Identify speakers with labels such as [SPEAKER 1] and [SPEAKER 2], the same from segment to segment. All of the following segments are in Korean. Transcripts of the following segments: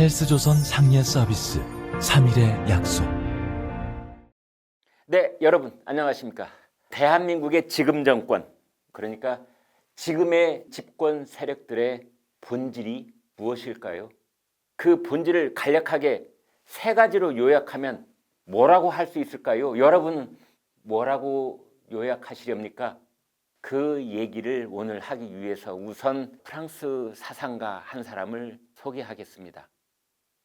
[SPEAKER 1] 헬스조선 상례 서비스 3일의 약속
[SPEAKER 2] 네, 여러분 안녕하십니까? 대한민국의 지금 정권, 그러니까 지금의 집권 세력들의 본질이 무엇일까요? 그 본질을 간략하게 세 가지로 요약하면 뭐라고 할 수 있을까요? 여러분은 뭐라고 요약하시렵니까? 그 얘기를 오늘 하기 위해서 우선 프랑스 사상가 한 사람을 소개하겠습니다.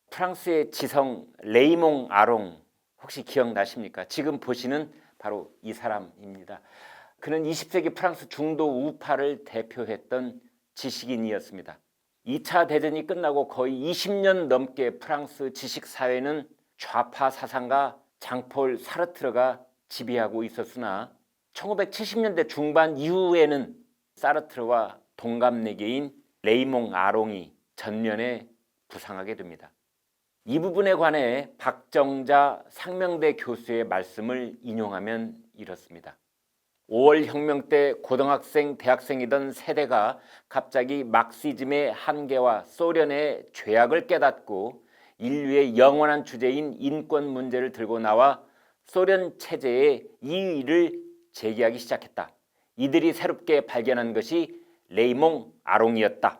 [SPEAKER 2] 프랑스의 지성 레이몽 아롱 혹시 기억나십니까? 지금 보시는 바로 이 사람입니다. 그는 20세기 프랑스 중도 우파를 대표했던 지식인이었습니다. 2차 대전이 끝나고 거의 20년 넘게 프랑스 지식 사회는 좌파 사상가 장폴 사르트르가 지배하고 있었으나 1970년대 중반 이후에는 사르트르와 동갑내계인 레이몽 아롱이 전면에 부상하게 됩니다. 이 부분에 관해 박정자 상명대 교수의 말씀을 인용하면 이렇습니다. 5월 혁명 때 고등학생, 대학생이던 세대가 갑자기 막시즘의 한계와 소련의 죄악을 깨닫고 인류의 영원한 주제인 인권 문제를 들고 나와 소련 체제의 이의를 제기하기 시작했다. 이들이 새롭게 발견한 것이 레이몽 아롱이었다.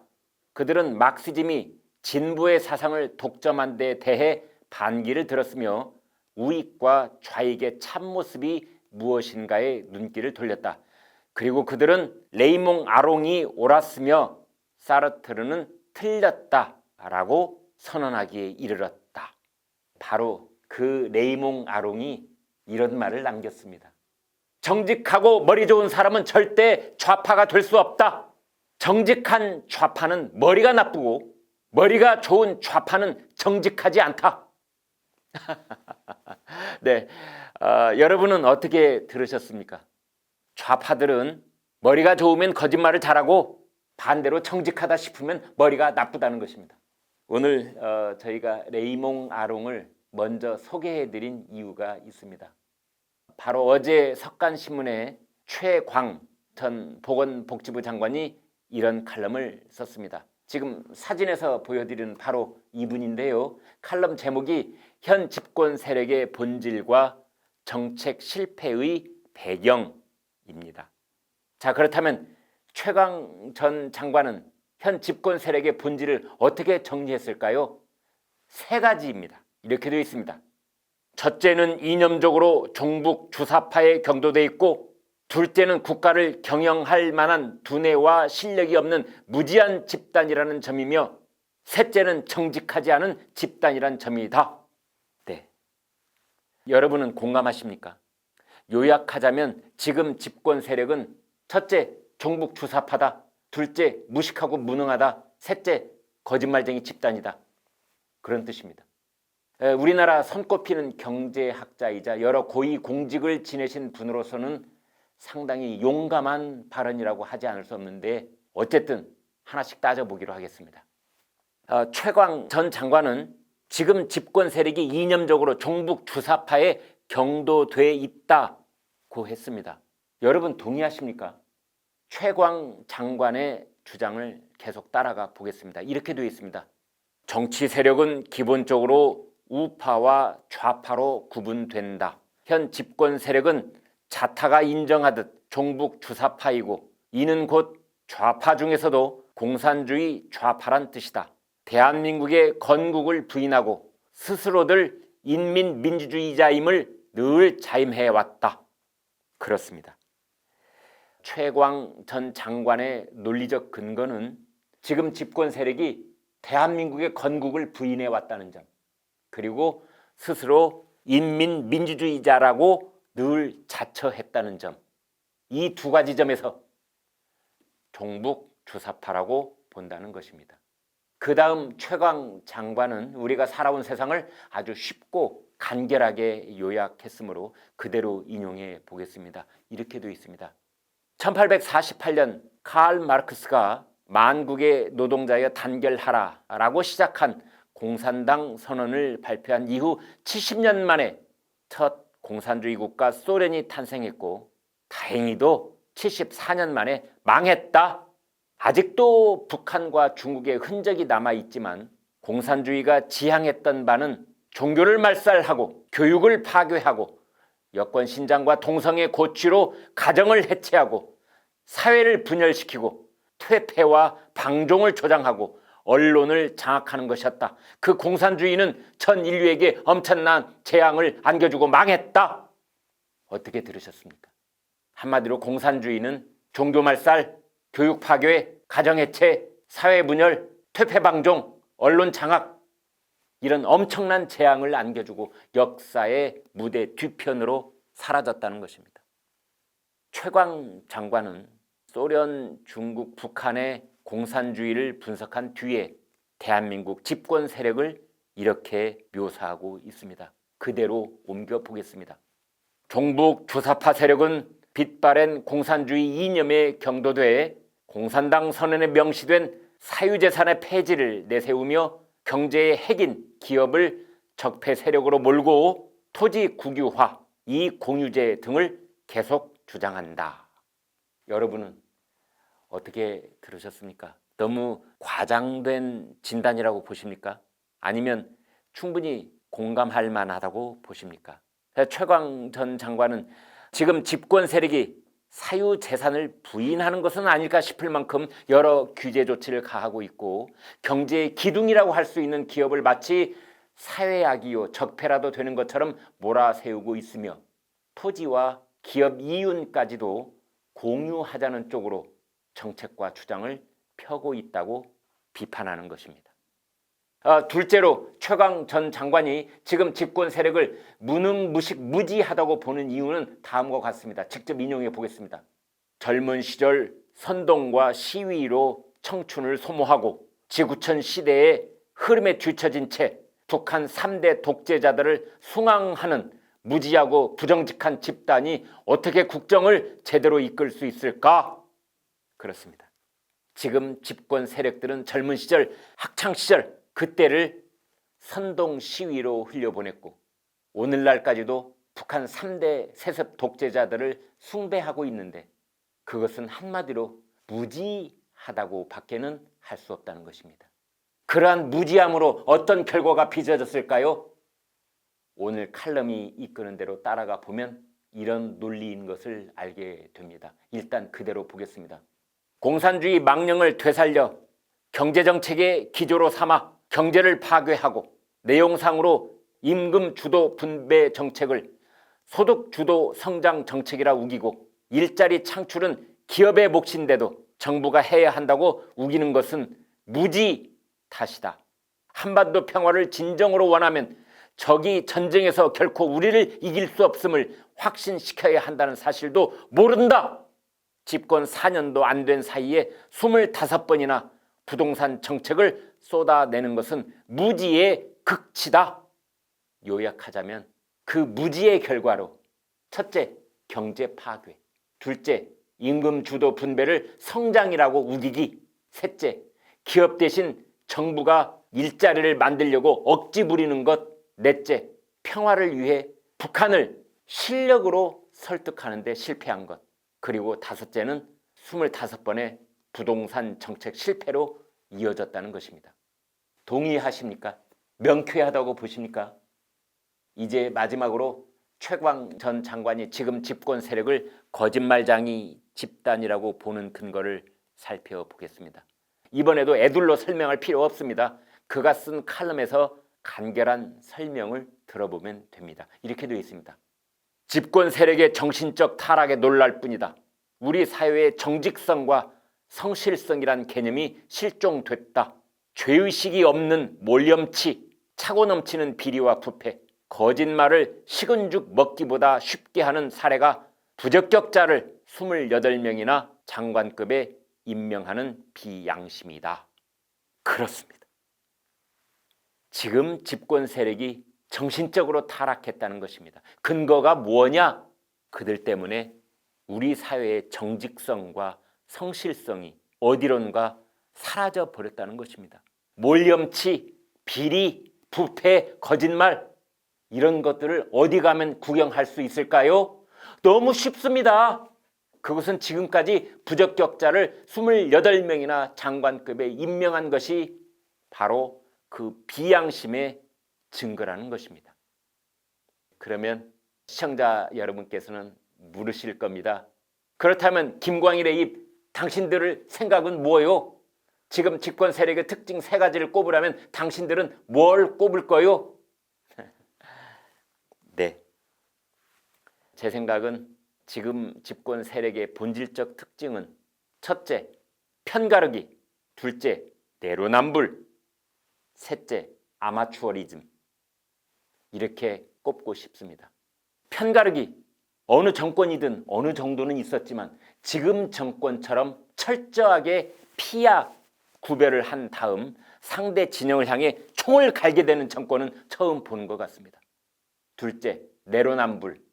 [SPEAKER 2] 그들은 막시즘이 진부의 사상을 독점한 데 대해 반기를 들었으며 우익과 좌익의 참모습이 무엇인가에 눈길을 돌렸다. 그리고 그들은 레이몽 아롱이 옳았으며 사르트르는 틀렸다라고 선언하기에 이르렀다. 바로 그 레이몽 아롱이 이런 말을 남겼습니다. 정직하고 머리 좋은 사람은 절대 좌파가 될 수 없다. 정직한 좌파는 머리가 나쁘고 머리가 좋은 좌파는 정직하지 않다. 네, 어, 여러분은 어떻게 들으셨습니까? 좌파들은 머리가 좋으면 거짓말을 잘하고 반대로 정직하다 싶으면 머리가 나쁘다는 것입니다. 오늘 어, 저희가 레이몽 아롱을 먼저 소개해드린 이유가 있습니다. 바로 어제 석간신문에 최광 전 보건복지부 장관이 이런 칼럼을 썼습니다. 지금 사진에서 보여드리는 바로 이분인데요. 칼럼 제목이 현 집권 세력의 본질과 정책 실패의 배경입니다. 자, 그렇다면 최강 전 장관은 현 집권 세력의 본질을 어떻게 정리했을까요? 세 가지입니다. 이렇게 되어 있습니다. 첫째는 이념적으로 종북 주사파에 경도돼 있고 둘째는 국가를 경영할 만한 두뇌와 실력이 없는 무지한 집단이라는 점이며 셋째는 정직하지 않은 집단이란 점이다. 네. 여러분은 공감하십니까? 요약하자면 지금 집권 세력은 첫째 종북 주사파다. 둘째 무식하고 무능하다. 셋째 거짓말쟁이 집단이다. 그런 뜻입니다. 에, 우리나라 손꼽히는 경제학자이자 여러 고위 공직을 지내신 분으로서는 상당히 용감한 발언이라고 하지 않을 수 없는데 어쨌든 하나씩 따져보기로 하겠습니다. 어, 최광 전 장관은 지금 집권 세력이 이념적으로 종북 주사파에 경도돼 있다고 했습니다. 여러분 동의하십니까? 최광 장관의 주장을 계속 따라가 보겠습니다. 이렇게 되어 있습니다. 정치 세력은 기본적으로 우파와 좌파로 구분된다. 현 집권 세력은 자타가 인정하듯 종북 주사파이고 이는 곧 좌파 중에서도 공산주의 좌파란 뜻이다. 대한민국의 건국을 부인하고 스스로들 인민민주주의자임을 늘 자임해 왔다. 그렇습니다. 최광 전 장관의 논리적 근거는 지금 집권 세력이 대한민국의 건국을 부인해 왔다는 점, 그리고 스스로 인민민주주의자라고 늘 자처했다는 점, 이 두 가지 점에서 종북 주사파라고 본다는 것입니다. 그 다음 최강 장관은 우리가 살아온 세상을 아주 쉽고 간결하게 요약했으므로 그대로 인용해 보겠습니다. 이렇게 되어 있습니다. 1848년 칼 마르크스가 만국의 노동자여 단결하라 라고 시작한 공산당 선언을 발표한 이후 70년 만에 첫 공산주의 국가 소련이 탄생했고 다행히도 74년 만에 망했다. 아직도 북한과 중국의 흔적이 남아 있지만 공산주의가 지향했던 바는 종교를 말살하고 교육을 파괴하고 여권 신장과 동성애 고취로 가정을 해체하고 사회를 분열시키고 퇴폐와 방종을 조장하고 언론을 장악하는 것이었다. 그 공산주의는 전 인류에게 엄청난 재앙을 안겨주고 망했다. 어떻게 들으셨습니까? 한마디로 공산주의는 종교 말살, 교육 파괴, 가정 해체, 사회 분열, 퇴폐 방종, 언론 장악 이런 엄청난 재앙을 안겨주고 역사의 무대 뒤편으로 사라졌다는 것입니다. 최광 장관은 소련, 중국, 북한의 공산주의를 분석한 뒤에 대한민국 집권 세력을 이렇게 묘사하고 있습니다. 그대로 옮겨 보겠습니다. 종북 주사파 세력은 빛바랜 공산주의 이념에 경도돼 공산당 선언에 명시된 사유재산의 폐지를 내세우며 경제의 핵인 기업을 적폐 세력으로 몰고 토지 국유화, 이익 공유제 등을 계속 주장한다. 여러분은 어떻게 들으셨습니까? 너무 과장된 진단이라고 보십니까? 아니면 충분히 공감할 만하다고 보십니까? 최광 전 장관은 지금 집권 세력이 사유 재산을 부인하는 것은 아닐까 싶을 만큼 여러 규제 조치를 가하고 있고 경제의 기둥이라고 할 수 있는 기업을 마치 사회악이요 적폐라도 되는 것처럼 몰아세우고 있으며 토지와 기업 이윤까지도 공유하자는 쪽으로 정책과 주장을 펴고 있다고 비판하는 것입니다. 아, 둘째로 최강 전 장관이 지금 집권 세력을 무능무식 무지하다고 보는 이유는 다음과 같습니다. 직접 인용해 보겠습니다. 젊은 시절 선동과 시위로 청춘을 소모하고 지구촌 시대의 흐름에 뒤처진 채 북한 3대 독재자들을 숭앙하는 무지하고 부정직한 집단이 어떻게 국정을 제대로 이끌 수 있을까? 그렇습니다. 지금 집권 세력들은 젊은 시절, 학창 시절 그때를 선동 시위로 흘려보냈고 오늘날까지도 북한 3대 세습 독재자들을 숭배하고 있는데 그것은 한마디로 무지하다고 밖에는 할 수 없다는 것입니다. 그러한 무지함으로 어떤 결과가 빚어졌을까요? 오늘 칼럼이 이끄는 대로 따라가 보면 이런 논리인 것을 알게 됩니다. 일단 그대로 보겠습니다. 공산주의 망령을 되살려 경제정책의 기조로 삼아 경제를 파괴하고 내용상으로 임금 주도 분배 정책을 소득 주도 성장 정책이라 우기고 일자리 창출은 기업의 몫인데도 정부가 해야 한다고 우기는 것은 무지 탓이다. 한반도 평화를 진정으로 원하면 적이 전쟁에서 결코 우리를 이길 수 없음을 확신시켜야 한다는 사실도 모른다. 집권 4년도 안 된 사이에 25번이나 부동산 정책을 쏟아내는 것은 무지의 극치다. 요약하자면 그 무지의 결과로 첫째, 경제 파괴. 둘째, 임금 주도 분배를 성장이라고 우기기. 셋째, 기업 대신 정부가 일자리를 만들려고 억지 부리는 것. 넷째, 평화를 위해 북한을 실력으로 설득하는데 실패한 것. 그리고 다섯째는 25번의 부동산 정책 실패로 이어졌다는 것입니다. 동의하십니까? 명쾌하다고 보십니까? 이제 마지막으로 최광 전 장관이 지금 집권 세력을 거짓말장이 집단이라고 보는 근거를 살펴보겠습니다. 이번에도 애둘러 설명할 필요 없습니다. 그가 쓴 칼럼에서 간결한 설명을 들어보면 됩니다. 이렇게 되어 있습니다. 집권 세력의 정신적 타락에 놀랄 뿐이다. 우리 사회의 정직성과 성실성이란 개념이 실종됐다. 죄의식이 없는 몰염치, 차고 넘치는 비리와 부패, 거짓말을 식은 죽 먹기보다 쉽게 하는 사례가 부적격자를 28명이나 장관급에 임명하는 비양심이다. 그렇습니다. 지금 집권 세력이 정신적으로 타락했다는 것입니다. 근거가 무엇냐? 그들 때문에 우리 사회의 정직성과 성실성이 어디론가 사라져 버렸다는 것입니다. 몰염치, 비리, 부패, 거짓말 이런 것들을 어디 가면 구경할 수 있을까요? 너무 쉽습니다. 그것은 지금까지 부적격자를 28명이나 장관급에 임명한 것이 바로 그 비양심의 증거라는 것입니다. 그러면 시청자 여러분께서는 물으실 겁니다. 그렇다면 김광일의 입 당신들을 생각은 뭐요? 지금 집권 세력의 특징 세 가지를 꼽으라면 당신들은 뭘 꼽을 거요? 네. 제 생각은 지금 집권 세력의 본질적 특징은 첫째, 편가르기, 둘째, 내로남불, 셋째, 아마추어리즘. 이렇게 꼽고 싶습니다. 편가르기, 어느 정권이든 어느 정도는 있었지만 지금 정권처럼 철저하게 피야 구별을 한 다음 상대 진영을 향해 총을 갈게 되는 정권은 처음 보는 것 같습니다. 둘째, 내로남불.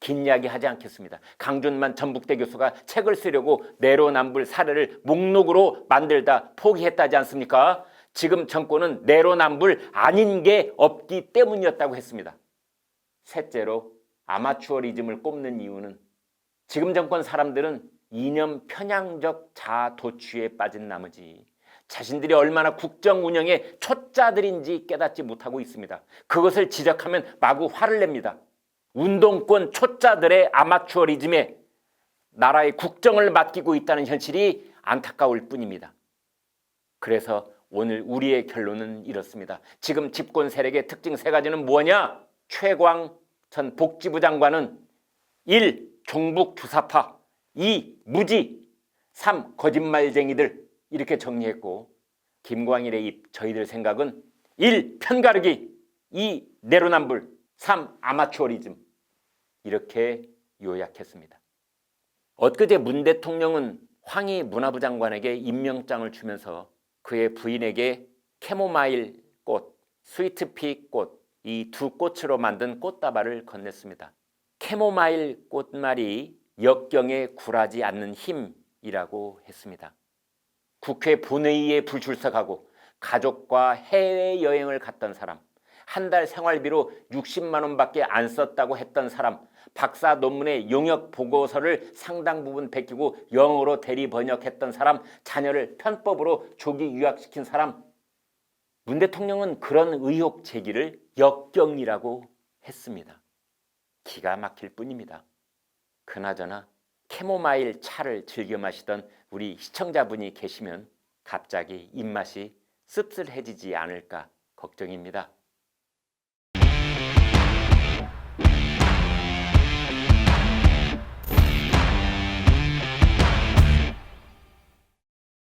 [SPEAKER 2] 긴 이야기 하지 않겠습니다. 강준만 전북대 교수가 책을 쓰려고 내로남불 사례를 목록으로 만들다 포기했다지 않습니까? 지금 정권은 내로남불 아닌 게 없기 때문이었다고 했습니다. 셋째로 아마추어리즘을 꼽는 이유는 지금 정권 사람들은 이념 편향적 자아 도취에 빠진 나머지 자신들이 얼마나 국정 운영의 초짜들인지 깨닫지 못하고 있습니다. 그것을 지적하면 마구 화를 냅니다. 운동권 초짜들의 아마추어리즘에 나라의 국정을 맡기고 있다는 현실이 안타까울 뿐입니다. 그래서 오늘 우리의 결론은 이렇습니다. 지금 집권 세력의 특징 세 가지는 뭐냐? 최광 전 복지부 장관은 1. 종북 주사파 2. 무지 3. 거짓말쟁이들 이렇게 정리했고 김광일의 입 저희들 생각은 1. 편가르기 2. 내로남불 3. 아마추어리즘 이렇게 요약했습니다. 엊그제 문 대통령은 황희 문화부 장관에게 임명장을 주면서 그의 부인에게 캐모마일 꽃, 스위트피 꽃, 이 두 꽃으로 만든 꽃다발을 건넸습니다. 캐모마일 꽃말이 역경에 굴하지 않는 힘이라고 했습니다. 국회 본회의에 불출석하고 가족과 해외 여행을 갔던 사람, 한 달 생활비로 60만 원밖에 안 썼다고 했던 사람, 박사 논문의 용역 보고서를 상당 부분 베끼고 영어로 대리 번역했던 사람, 자녀를 편법으로 조기 유학시킨 사람, 문 대통령은 그런 의혹 제기를 역경이라고 했습니다. 기가 막힐 뿐입니다. 그나저나 캐모마일 차를 즐겨 마시던 우리 시청자분이 계시면 갑자기 입맛이 씁쓸해지지 않을까 걱정입니다.